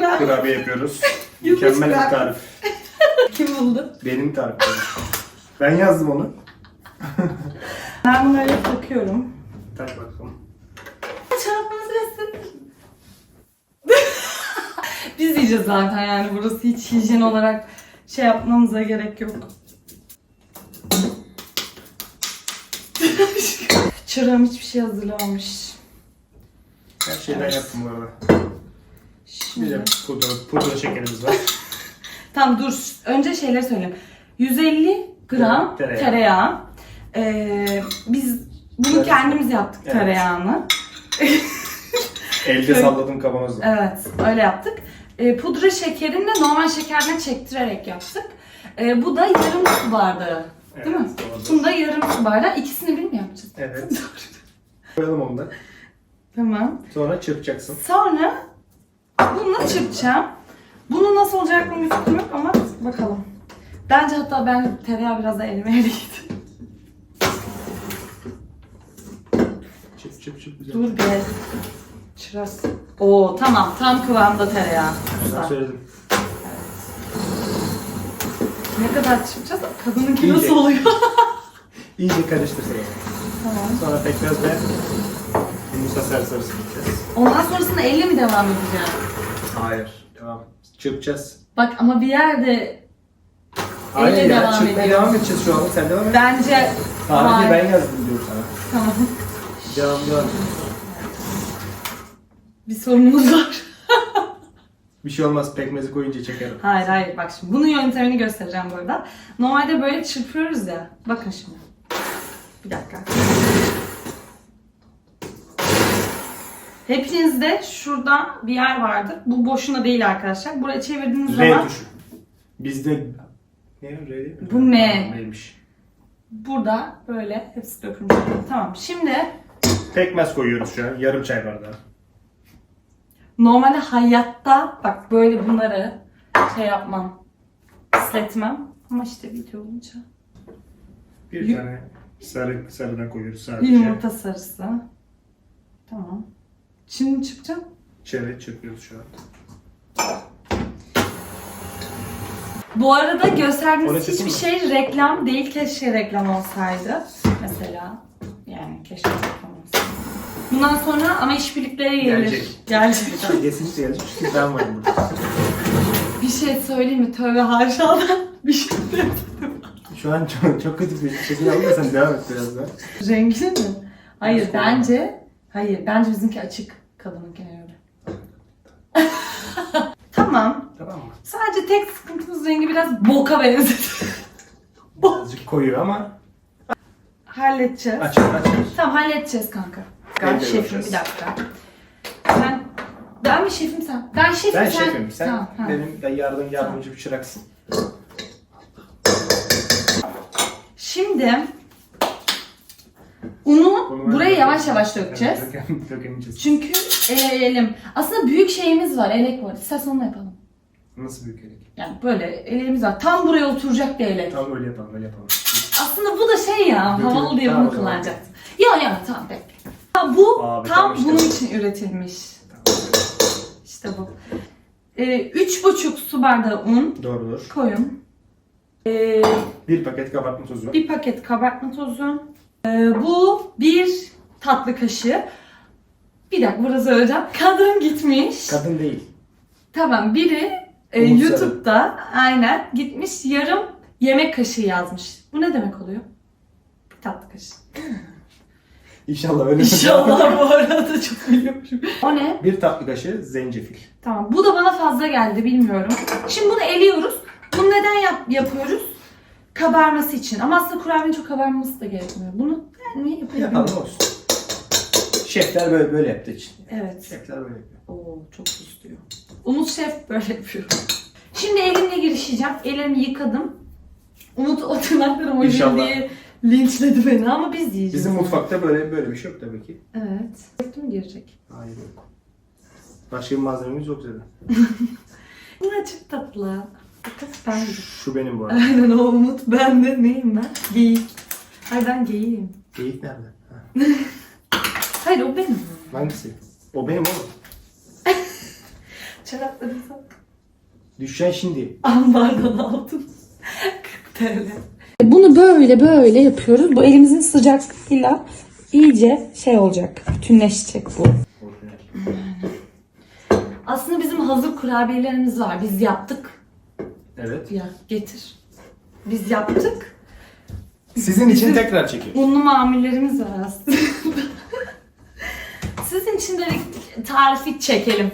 gram. kurabiye yapıyoruz. 105 Mükemmel bir tarif. Kim buldu? Benim tarifim. Ben yazdım onu. Ben bunu öyle takıyorum. Tak bakalım. Çarpmanızı istedim. Biz yiyeceğiz zaten yani burası hiç hijyen olarak şey yapmamıza gerek yok. Çırağım hiçbir şey hazırlamamış. Her şeyden yaptım bu arada. Şimdi. de pudra, pudra şekerimiz var. Tamam dur. Önce şeyleri söyleyeyim. 150 gram Tereyağı. tereyağı. Ee, biz bunu Evet. kendimiz yaptık Evet. tereyağını. Elde salladım kavanozla. Evet, öyle yaptık. Ee, pudra şekerini de normal şekerine çektirerek yaptık. Ee, bu da yarım su bardağı. Değil mi? Doğrudur. Bunda yarım su bardağı. İkisini bir mi yapacağız? Evet. Koyalım onu da. Tamam. Sonra çırpacaksın. Sonra bunu çırpacağım. Bunun nasıl olacak bir fikrim yok ama bakalım. Bence hatta ben tereyağı biraz da elime eriydi. Çıp çıp çıp güzel. Dur bir. Çıras. Oo tamam tam kıvamda tereyağı. Ben Güzel. söyledim. Ne kadar çırpacağız? Kadınınki nasıl İyice. oluyor? İyice karıştırsın. tamam. Sonra pekmez ve yumurta sarı sarısı gideceğiz. Ondan sonrasında elle mi devam edeceğim? Hayır. Devam. Çırpacağız. Bak ama bir yerde Hayır Elle ya, devam çırpmaya ediyor. devam edeceğiz şu an. Sen devam et. bence Tarihi Hayır. ben yazdım diyorum sana. tamam. Devam devam. Bir sorunumuz var. Bir şey olmaz. Pekmezi koyunca çekerim. Hayır hayır bak şimdi bunun yöntemini göstereceğim burada. Normalde böyle çırpıyoruz ya. Bakın şimdi. Bir dakika. Hepinizde şurada bir yer vardır. Bu boşuna değil arkadaşlar. Buraya çevirdiğiniz R zaman tuşu. Bizde ne R değil mi? Bu M. Ha, M'ymiş. burada böyle hepsi dökülmüş. Tamam şimdi Pekmez koyuyoruz şu an. Yarım çay bardağı. Normalde hayatta bak böyle bunları şey yapmam. Hissetmem. Ama işte video olunca. Bir Yu- tane sarı sarıdan koyuyoruz sadece. yumurta sarısı. Tamam. Şimdi çıkacağım. Çevre çırpıyoruz şu an. Bu arada gösterdiğiniz Orası hiçbir mı? şey reklam değil. Keşke reklam olsaydı. Mesela. Yani keşke reklam olsaydı. Bundan sonra ama işbirlikleri gelir. Gelecek. Gelecek. Kesinlikle gelecek çünkü ben varım burada. Bir şey söyleyeyim mi? Tövbe haşa bir şey de- Şu an çok, çok kötü bir da sen devam et biraz daha. Rengini mi? Hayır bence hayır bence bizimki açık kadınınkine göre. tamam. Tamam mı? Sadece tek sıkıntımız rengi biraz boka benzedi. Birazcık koyuyor ama halledeceğiz. açık açık. Tamam halledeceğiz kanka. Ben şefim göreceğiz. bir dakika. Sen ben mi şefim sen? Ben şefim Ben sen. şefim. Sen Tamam, ha. benim de yardım yardımcı bir çıraksın. Şimdi unu Bunu buraya yavaş yavaş dökeceğiz. Evet, döke- dökemeyeceğiz. Çünkü eleyelim. Aslında büyük şeyimiz var. Elek var. İstersen onu yapalım. Nasıl büyük elek? Yani böyle eleğimiz var. Tam buraya oturacak bir elek. Tamam öyle yapalım öyle yapalım. Aslında bu da şey ya, Dökülür. havalı diye Tamam, bunu tamam. kullanacaksın. Ya ya tamam bekle. Ha, bu Abi, tam tamam işte bunun bu. için üretilmiş. İşte bu. Ee, üç buçuk su bardağı un Doğrudur. koyun. Ee, Bir paket kabartma tozu. bir paket kabartma tozu. Ee, bu bir tatlı kaşığı. Bir dakika burada söyleyeceğim. Kadın gitmiş. Kadın değil. Tamam biri e, YouTube'da aynen gitmiş yarım yemek kaşığı yazmış. Bu ne demek oluyor? Bir tatlı kaşığı. İnşallah öyle. İnşallah bu arada çok biliyormuşum. O ne? Bir tatlı kaşığı zencefil. Tamam bu da bana fazla geldi bilmiyorum. Şimdi bunu eliyoruz. Bunu neden yap yapıyoruz? Kabarması için. Ama aslında kurabiyenin çok kabarması da gerekmiyor. Bunu yani niye yapıyor bilmiyorum. Yapalım olsun. Şefler böyle böyle yaptığı için. Evet. Şefler böyle yapıyor. Oo çok tuz diyor. Umut Şef böyle yapıyor. Şimdi elimle girişeceğim. Ellerimi yıkadım. Umut o tırnakları emoji İnşallah. diye linçledi beni ama biz yiyeceğiz. Bizim mutfakta böyle böyle bir şey yok tabii ki. Evet. Sekti mi girecek? Hayır yok. Başka bir malzememiz yok zaten. Bunlar çok tatlı. Kız ben. Şu benim bu arada. Aynen o Umut. Ben de neyim ben? Geyik. Hayır ben geyiğim. Geyik nerede? Ha. Hayır o benim. Hangisi? O benim oğlum. Çoraplarını sak. Düşeceksin şimdi. Ambardan aldım. 40 TL. Bunu böyle böyle yapıyoruz. Bu elimizin sıcaklığıyla iyice şey olacak. Bütünleşecek bu. Aslında bizim hazır kurabiyelerimiz var. Biz yaptık. Evet. Ya getir. Biz yaptık. Sizin için tekrar çekiyorum. Unlu mamullerimiz var aslında. Sizin için de bir tarifi çekelim.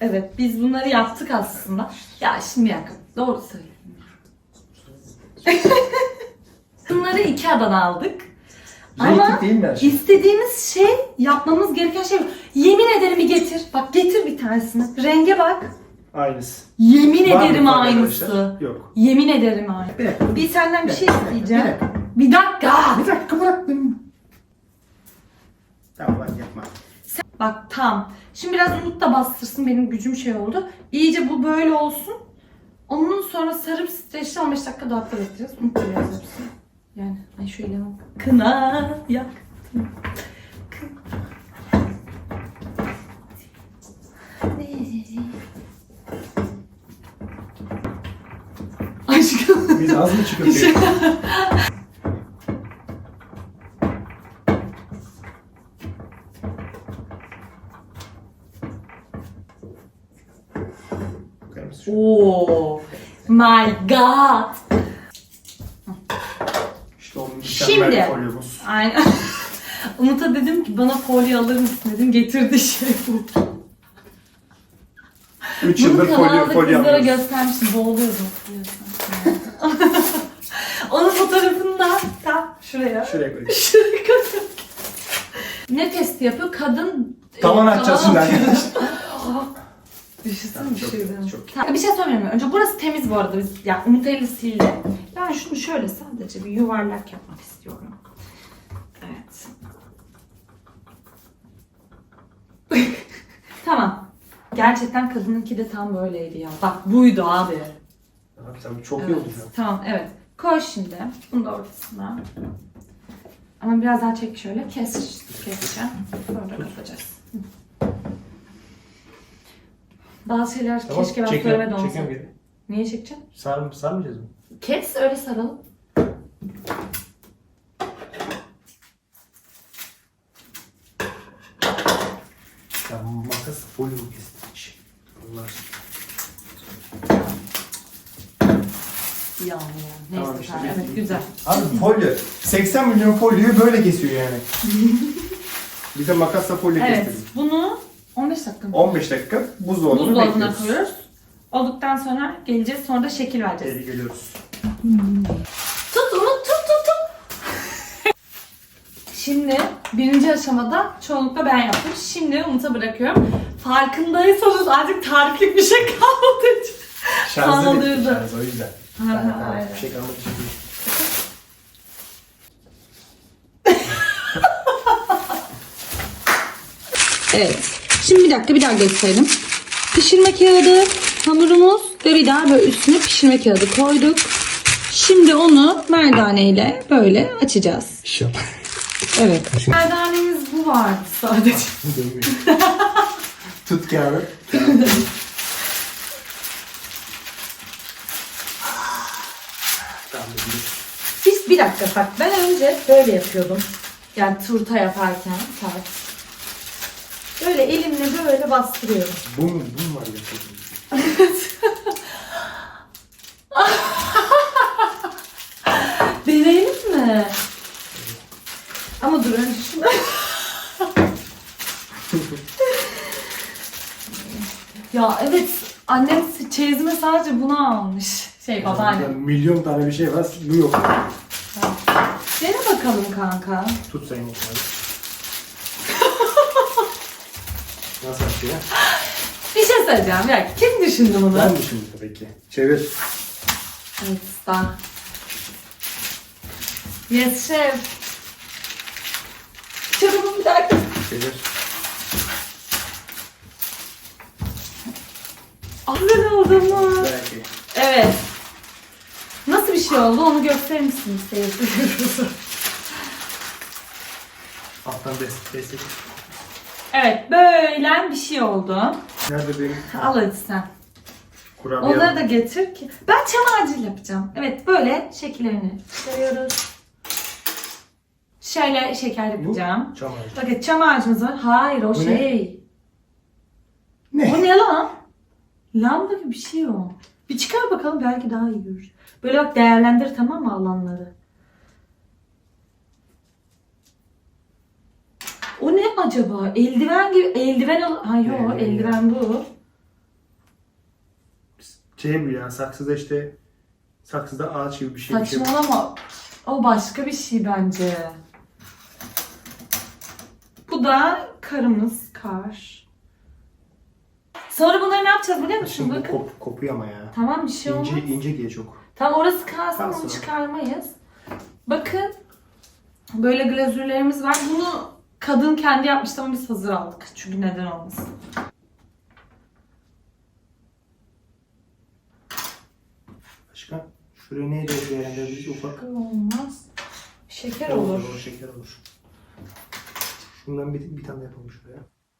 Evet biz bunları yaptık aslında. Ya şimdi yakın. Doğru söylüyorum. Bunları Ikea'dan aldık. Ama Zeytin değil mi her şey? istediğimiz şey, yapmamız gereken şey bu. Yemin ederim bir getir. Bak getir bir tanesini. Renge bak. Aynısı. Yemin Var mı ederim fark aynısı. arkadaşlar? Yok. Yemin ederim aynı. Bir dakika. Bir senden bir şey bir isteyeceğim. dakika. Bir dakika. Bir dakika bıraktım. Tamam hadi yapma. Bak tam. Şimdi biraz unut da bastırsın benim gücüm şey oldu. İyice bu böyle olsun. Onun sonra sarıp streçle 15 dakika dolapta bekleyeceğiz. Unut da biraz hepsini. Yani ay elime bak. Kına yak. Biz az mı çıkıyoruz? Oo. My God. İşte Şimdi. mükemmel folyomuz. Aynen. Umut'a dedim ki bana folyo alır mısın dedim. Getirdi şey bu. 3 Bunu yıldır folyo, kanalda folyo kızlara alıyoruz. göstermiştim. Boğuluyordum hatırlıyorsan. Onun fotoğrafını da tam şuraya. Şuraya koy. Şuraya koyuyorum. Ne testi yapıyor? Kadın... Tavan e, açacağız tavan şimdi. atıyor. Düşünsene Tamam, bir çok şey iyi, çok iyi. Tamam, Bir şey söyleyeyim mi? Önce burası temiz bu arada. Biz, ya Umut eli sildi. Ben şunu şöyle sadece bir yuvarlak yapmak istiyorum. Evet. tamam. Gerçekten kadınınki de tam böyleydi ya. Bak buydu abi. Abi sen çok iyi Evet. oldu şu an. Tamam evet. Koy şimdi. Bunu da ortasına. Ama biraz daha çek şöyle. Kes, keseceğim. Sonra kapatacağız. Bazı şeyler keşke ben olsa. çekiyorum geri. Niye çekeceksin? Sar, sarmayacağız mı? Kes öyle saralım. Ya makas folyo mu kestik? Allah aşkına. Ya ya. Bitti, evet güzel. Abi folyo. 80 milyon folyoyu böyle kesiyor yani. Bir de makasla folyo Evet kestirdik. bunu 15 dakika mı? 15 dakika buzdolabına Buzdolabına bekliyoruz. koyuyoruz. Olduktan sonra geleceğiz. Sonra da şekil vereceğiz. Geri geliyoruz. Tut Umut tut tut tut. Şimdi birinci aşamada çoğunlukla ben yaptım. Şimdi Umut'a bırakıyorum. Farkındaysanız artık tariflik bir şey kalmadı. Şarjı bitti şarj o yüzden. Ha, Yani, ha, tamam, aynen. bir şey kalmadı için değil. Evet. Şimdi bir dakika bir daha gösterelim. Pişirme kağıdı, hamurumuz ve bir daha böyle üstüne pişirme kağıdı koyduk. Şimdi onu merdane ile böyle açacağız. Şap. Evet. Merdanemiz bu vardı sadece. Tut kağıdı. Tamam, dur. Biz bir dakika bak ben önce böyle yapıyordum. Yani turta yaparken tart. Böyle elimle böyle bastırıyorum. Bu mu? Bu mu var yapıyorsun? Deneyelim mi? Ama dur önce şunu. ya evet annem çeyizime sadece bunu almış. Şey babaannem. Yani milyon tane bir şey var. Bu yok. Dene bakalım kanka. Tut bakalım. Nasıl açıyor? Bir şey söyleyeceğim. Dakika. Kim düşündü bunu? Ben düşündüm tabii ki. Çevir. Evet, ben. Yes şef. Çabuk bir dakika. Çevir. Hazır oldu mu? Belki. Evet. Şey oldu onu gösterir misiniz seyircilerimize? Alttan destek. evet böyle bir şey oldu. Nerede benim Al hadi sen. kurabiye? Onları da getir ki. Ben çam ağacıyla yapacağım. Evet böyle şekillerini çıkarıyoruz. Şöyle şeker yapacağım. Çam ağacı. Bakın çam ağacımız var. Hayır o Bu ne? şey. Ne? O ne lan? Lamba gibi bir şey o. Bir çıkar bakalım belki daha iyi görür. Böyle bak değerlendir tamam mı alanları? O ne acaba? Eldiven gibi eldiven al. Ha yok Ee, eldiven bu. Şey bu ya saksıda işte saksıda ağaç gibi bir şey. bir şey. Saçmalama. O başka bir şey bence. Bu da karımız kar. Sonra bunları ne yapacağız biliyor musun? Şimdi Bakın. kop, kopuyor ama ya. Tamam bir şey olmaz. İnce, ince diye çok. Tam orası kalsın Kalsın. onu çıkarmayız. Bakın. Böyle glazürlerimiz var. Bunu kadın kendi yapmıştı ama biz hazır aldık. Çünkü neden olmasın. Başka? Şuraya neyle değerlendirebiliriz ufak? Olmaz. Şeker olur. Olur, şeker olur. Şundan bir, bir tane yapalım şuraya.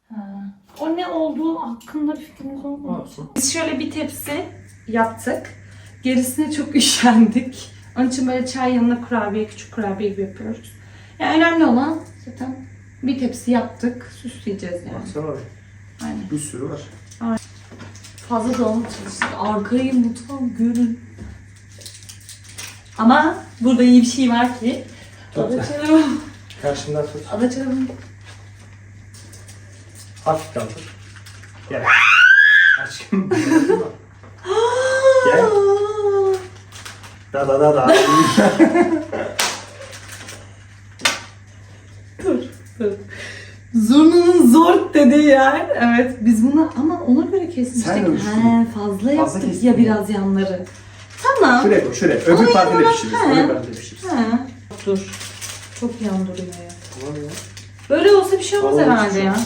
Ha. O ne olduğu hakkında bir fikrimiz olmadı. Olsun. Biz şöyle bir tepsi yaptık. Gerisine çok üşendik. Onun için böyle çay yanına kurabiye, küçük kurabiye gibi yapıyoruz. Yani önemli olan zaten bir tepsi yaptık. Süsleyeceğiz yani. Baksana oraya. Aynen. Bir sürü var. Fazla dağınık çalıştık. Arkayı mutfağım görün. Ama burada iyi bir şey var ki. Tut. Adaçarım. Karşımdan tut. Adaçarım. Hafif kaldır. Gel. Aşkım. Gel. Da da da da. Dur, dur. Zurnanın zor dediği yer. Evet biz bunu ama ona göre kesmiştik. Sen ölçtün. He, fazla yaptık kestin ya biraz yanları. Tamam. şuraya koy şuraya. Öbür Ama partide yalan- pişiririz. He. Öbür partide pişiririz. He. Dur. Çok yan duruyor ya. Tamam ya. Böyle olsa bir şey olmaz Olmaz, herhalde şey ya.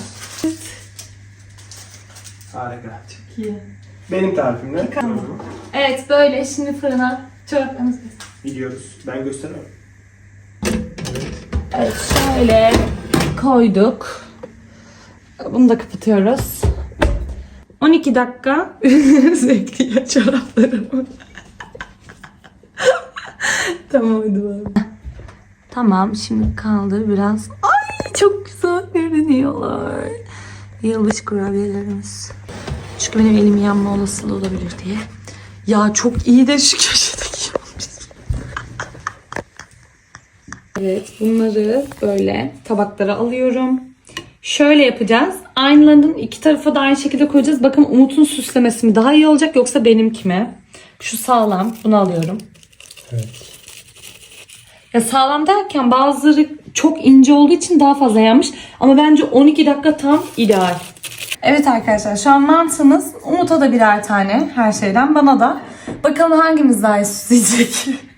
Harika. İyi. Benim tarifimle Evet böyle şimdi fırına çoraplarımızı gidiyoruz. Ben gösteremem. Evet şöyle koyduk. Bunu da kapatıyoruz. 12 dakika zevkli çoraplarımı. tamam hadi bakalım. Tamam şimdi kaldı biraz. Ay çok güzel görünüyorlar. Yılbaşı kurabiyelerimiz. Çünkü benim elim yanma olasılığı olabilir diye. Ya çok iyi de şu köşedeki olmuş. Evet bunları böyle tabaklara alıyorum. Şöyle yapacağız. Aynılarının iki tarafa da aynı şekilde koyacağız. Bakın Umut'un süslemesi mi daha iyi olacak yoksa benimki mi? Şu sağlam. Bunu alıyorum. Evet. Ya sağlam derken bazıları çok ince olduğu için daha fazla yanmış. Ama bence 12 dakika tam ideal. Evet arkadaşlar şu an mantımız Umut'a da birer tane her şeyden bana da. Bakalım hangimiz daha iyi süsleyecek.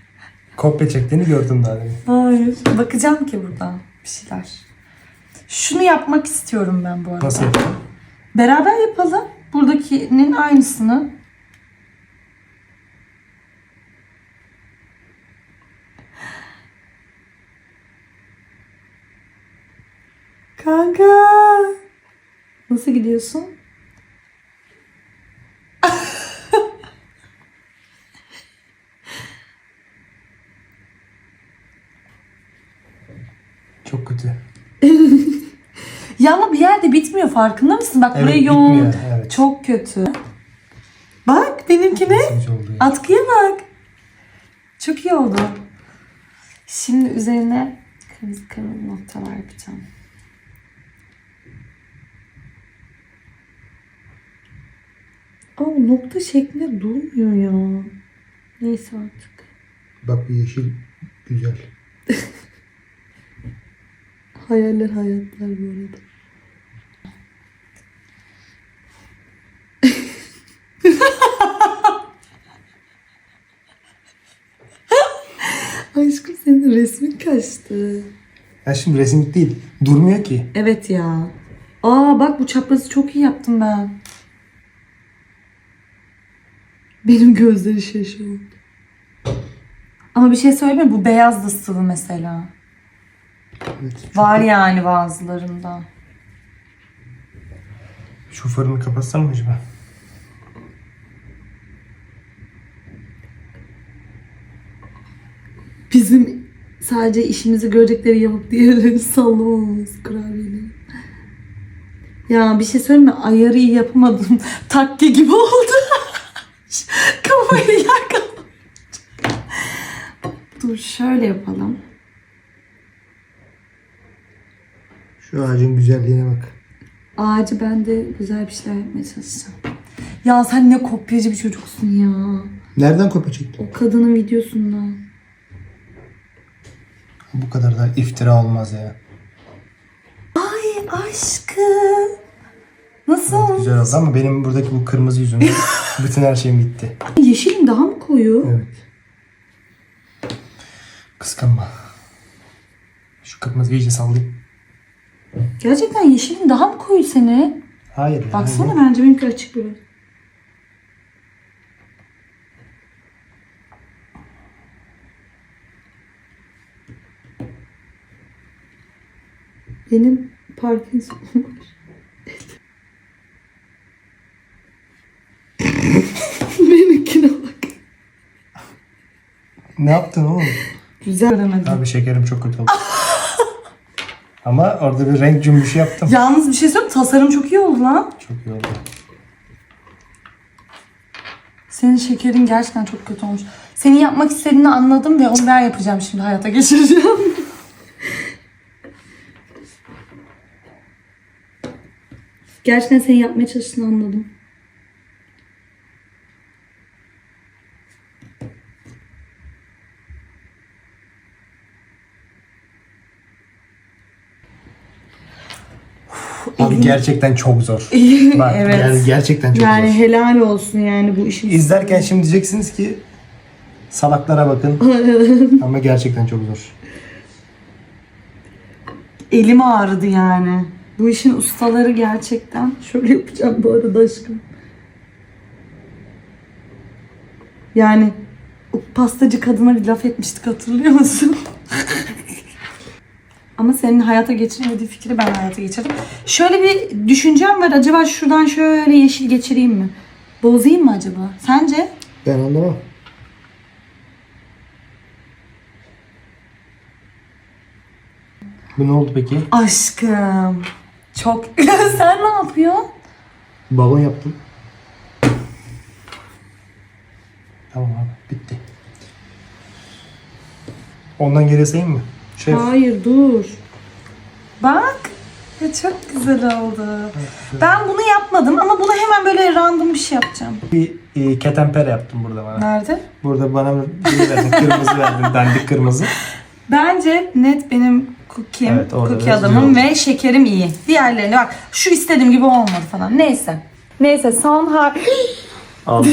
Kopya çektiğini gördüm daha demin. Hayır. Bakacağım ki buradan bir şeyler. Şunu yapmak istiyorum ben bu arada. Nasıl yapalım? Beraber yapalım. Buradakinin aynısını. Kanka. Nasıl gidiyorsun? Çok kötü. Ya ama bir yerde bitmiyor farkında mısın? Bak Evet, burayı yoğun. bitmiyor, evet. Çok kötü. Bak benimkine. Sıkıcı oldu ya. Atkıya bak. Çok iyi oldu. Şimdi üzerine kırmızı kırmızı noktalar yapacağım. Ama bu nokta şeklinde durmuyor ya. Neyse artık. Bak bu yeşil güzel. Hayaller hayatlar bu arada. Aşkım senin resmin kaçtı. Ya şimdi resimlik değil. Durmuyor ki. Evet ya. Aa bak bu çaprazı çok iyi yaptım ben. Benim gözleri şaşırdı. Ama bir şey söyleyeyim mi? Bu beyaz da sıvı mesela. Evet. Var yani bazılarında. Şu fırını kapatsam mı acaba? Bizim sadece işimizi görecekleri yapıp diğerlerini sallamamamız kurabiyeleri. Ya bir şey söyleyeyim mi? Ayarı iyi yapamadım. Takke gibi oldu. Kafayı yakaladım. Dur şöyle yapalım. Şu ağacın güzelliğine bak. Ağacı ben de güzel bir şeyler yapmaya çalışacağım. Ya sen ne kopyacı bir çocuksun ya. Nereden kopya çektin? O kadının videosundan. Bu kadar da iftira olmaz ya. Ay aşkım. Nasıl olmuş? Güzel oldu ama benim buradaki bu kırmızı yüzümden bütün her şeyim gitti. Yeşilin daha mı koyu? Evet. Kıskanma. Şu kırmızıyı iyice sallayayım. Gerçekten yeşilin daha mı koyu seni? Hayır. Baksana bence benimki açık biraz. Benim Parkinson var. Benimkine bak. Ne yaptın oğlum? Güzel. Abi şekerim çok kötü oldu. Ama orada bir renk cümbüşü yaptım. Yalnız bir şey söyleyeyim tasarım çok iyi oldu lan. Çok iyi oldu. Senin şekerin gerçekten çok kötü olmuş. Senin yapmak istediğini anladım ve onu ben yapacağım şimdi hayata geçireceğim. Gerçekten senin yapmaya çalıştığını anladım. Abi gerçekten çok zor. Bak Evet. yani gerçekten çok Yani zor. helal olsun yani bu işin. İzlerken şimdi diyeceksiniz ki salaklara bakın. Ama gerçekten çok zor. Elim ağrıdı yani. Bu işin ustaları gerçekten. Şöyle yapacağım bu arada aşkım. Yani o pastacı kadına bir laf etmiştik hatırlıyor musun? Ama senin hayata geçiremediği fikri ben hayata geçirdim. Şöyle bir düşüncem var. Acaba şuradan şöyle yeşil geçireyim mi? Bozayım mı acaba? Sence? Ben anlamam. Bu ne oldu peki? Aşkım. Çok... Sen ne yapıyorsun? Balon yaptım. Tamam abi bitti. Ondan geriye sayayım mı? Şef. Hayır dur. Bak. Ya çok güzel oldu. Ben bunu yapmadım ama bunu hemen böyle random bir şey yapacağım. Bir e, ketenpere yaptım burada bana. Nerede? Burada bana bir verdin, kırmızı verdin, dandik kırmızı. Bence net benim cookie'm, Evet, güzel adamım ve şekerim iyi. Diğerlerine bak şu istediğim gibi olmadı falan. Neyse. Neyse son har Al.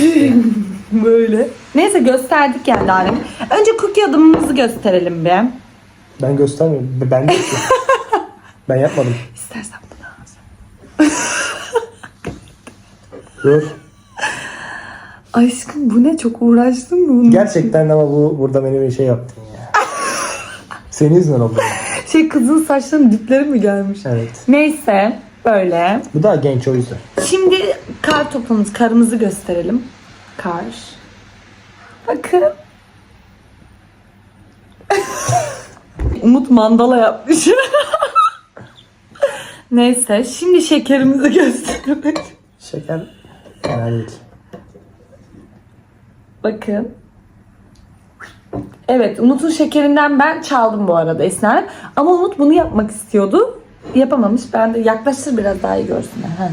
böyle. Neyse gösterdik yani. Önce cookie adamımızı gösterelim bir. Ben göstermiyorum. Ben de Ben yapmadım. İstersen bunu. Dur. Aşkım bu ne çok uğraştın mı bunu? Gerçekten ama bu burada beni bir şey yaptın ya. Senin yüzünden oldu. Şey kızın saçlarının dipleri mi gelmiş? Evet. Neyse böyle. Bu daha genç o yüzden. Şimdi kar toplamız, karımızı gösterelim. Kar. Bakın. Umut mandala yapmış. Neyse şimdi şekerimizi gösterelim. Şeker fena değil. Bakın. Evet Umut'un şekerinden ben çaldım bu arada esnaf. Ama Umut bunu yapmak istiyordu. Yapamamış. Ben de yaklaştır biraz daha iyi görsünler. Ha.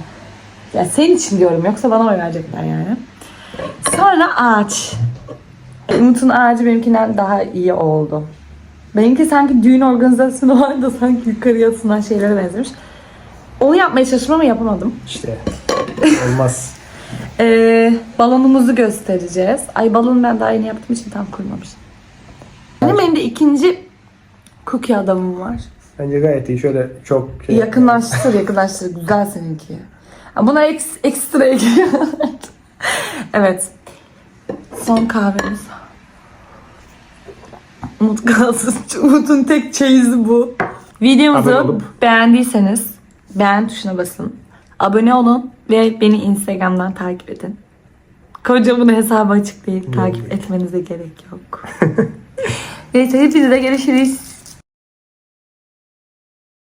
Ya senin için diyorum yoksa bana oy verecekler yani. Sonra ağaç. Umut'un ağacı benimkinden daha iyi oldu. Benimki sanki düğün organizasyonu var da sanki yukarıya sunan şeylere benzemiş. Onu yapmaya çalıştım ama yapamadım. İşte olmaz. Ee, balonumuzu göstereceğiz. Ay balonu ben daha yeni yaptığım için tam kurmamış. Benim de ikinci cookie adamım var. Bence gayet iyi. Şöyle çok şey Yakınlaştır yakınlaştır. Güzel seninki. Buna eks, ekstra ekliyor. evet. Son kahvemiz. Umut kalsın. Umut'un tek çeyizi bu. Videomuzu beğendiyseniz beğen tuşuna basın. Abone olun Ve beni Instagram'dan takip edin. Kocamın hesabı açık değil. Takip etmenize gerek yok. Neyse hepinize görüşürüz.